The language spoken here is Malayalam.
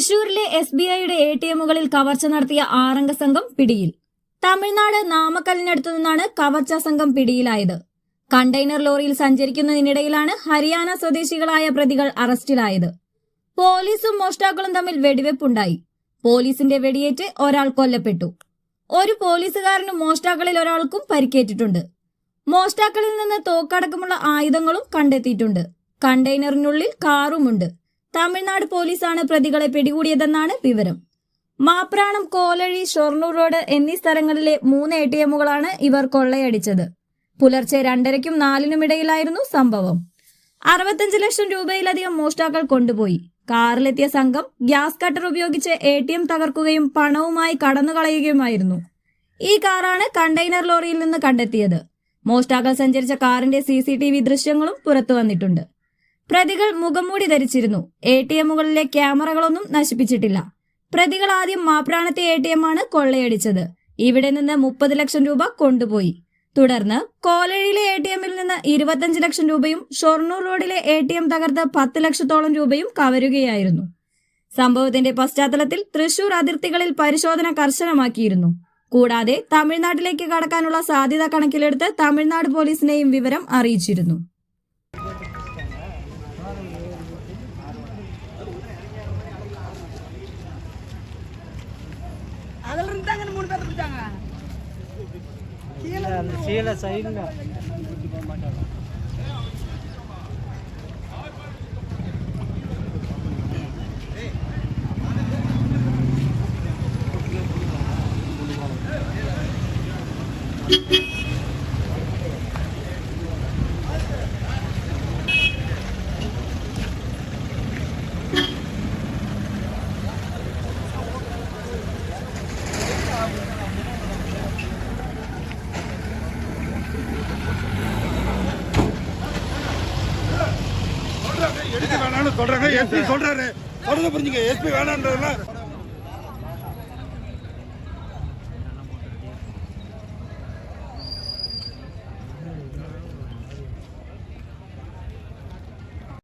തൃശൂരിലെ എസ് ബി ഐയുടെ എ ടി എമ്മുകളിൽ കവർച്ച നടത്തിയ ആറംഗ സംഘം പിടിയിൽ. തമിഴ്നാട് നാമക്കലിനടുത്തു നിന്നാണ് കവർച്ച സംഘം പിടിയിലായത്. കണ്ടെയ്നർ ലോറിയിൽ സഞ്ചരിക്കുന്നതിനിടയിലാണ് ഹരിയാന സ്വദേശികളായ പ്രതികൾ അറസ്റ്റിലായത്. പോലീസും മോഷ്ടാക്കളും തമ്മിൽ വെടിവെപ്പുണ്ടായി. പോലീസിന്റെ വെടിയേറ്റ് ഒരാൾ കൊല്ലപ്പെട്ടു. ഒരു പോലീസുകാരനും മോഷ്ടാക്കളിൽ ഒരാൾക്കും പരിക്കേറ്റിട്ടുണ്ട്. മോഷ്ടാക്കളിൽ നിന്ന് തോക്കടക്കമുള്ള ആയുധങ്ങളും കണ്ടെത്തിയിട്ടുണ്ട്. കണ്ടെയ്നറിനുള്ളിൽ കാറുമുണ്ട്. തമിഴ്നാട് പോലീസാണ് പ്രതികളെ പിടികൂടിയതെന്നാണ് വിവരം. മാപ്രാണം കോലഴി ഷൊർണൂർ റോഡ് എന്നീ സ്ഥലങ്ങളിലെ മൂന്ന് എ ടി എമ്മുകളാണ് ഇവർ കൊള്ളയടിച്ചത്. പുലർച്ചെ രണ്ടരയ്ക്കും നാലിനും ഇടയിലായിരുന്നു സംഭവം. അറുപത്തഞ്ച് ലക്ഷം രൂപയിലധികം മോഷ്ടാക്കൾ കൊണ്ടുപോയി. കാറിലെത്തിയ സംഘം ഗ്യാസ് കട്ടർ ഉപയോഗിച്ച് എ ടി എം തകർക്കുകയും പണവുമായി കടന്നുകളയുകയുമായിരുന്നു. ഈ കാറാണ് കണ്ടെയ്നർ ലോറിയിൽ നിന്ന് കണ്ടെത്തിയത്. മോഷ്ടാക്കൾ സഞ്ചരിച്ച കാറിന്റെ സി സി ടി വി ദൃശ്യങ്ങളും പുറത്തു വന്നിട്ടുണ്ട്. പ്രതികൾ മുഖംമൂടി ധരിച്ചിരുന്നു. എ ടി എമ്മുകളിലെ ക്യാമറകളൊന്നും നശിപ്പിച്ചിട്ടില്ല. പ്രതികൾ ആദ്യം മാപ്രാണത്തെ എ ടി എം ആണ് കൊള്ളയടിച്ചത്. ഇവിടെ നിന്ന് മുപ്പത് ലക്ഷം രൂപ കൊണ്ടുപോയി. തുടർന്ന് കോലഴിയിലെ എ ടി എമ്മിൽ നിന്ന് ഇരുപത്തഞ്ച് ലക്ഷം രൂപയും ഷൊർണൂർ റോഡിലെ എ ടി എം തകർത്ത് പത്ത് ലക്ഷത്തോളം രൂപയും കവരുകയായിരുന്നു. സംഭവത്തിന്റെ പശ്ചാത്തലത്തിൽ തൃശൂർ അതിർത്തികളിൽ പരിശോധന കർശനമാക്കിയിരുന്നു. കൂടാതെ തമിഴ്നാട്ടിലേക്ക് കടക്കാനുള്ള സാധ്യത കണക്കിലെടുത്ത് തമിഴ്നാട് പോലീസിനെയും വിവരം അറിയിച്ചിരുന്നു. அதுல இருந்தாங்க மூணு பேர் இருந்தாங்க கீழே அந்த கீழே சைடுல Thank you. எடுக்க வேணாம்னு சொல்றாங்க? எஸ்பி சொல்றாரு. சொல்றத புரிஞ்சுங்க எஸ்பி வேணான்றதுல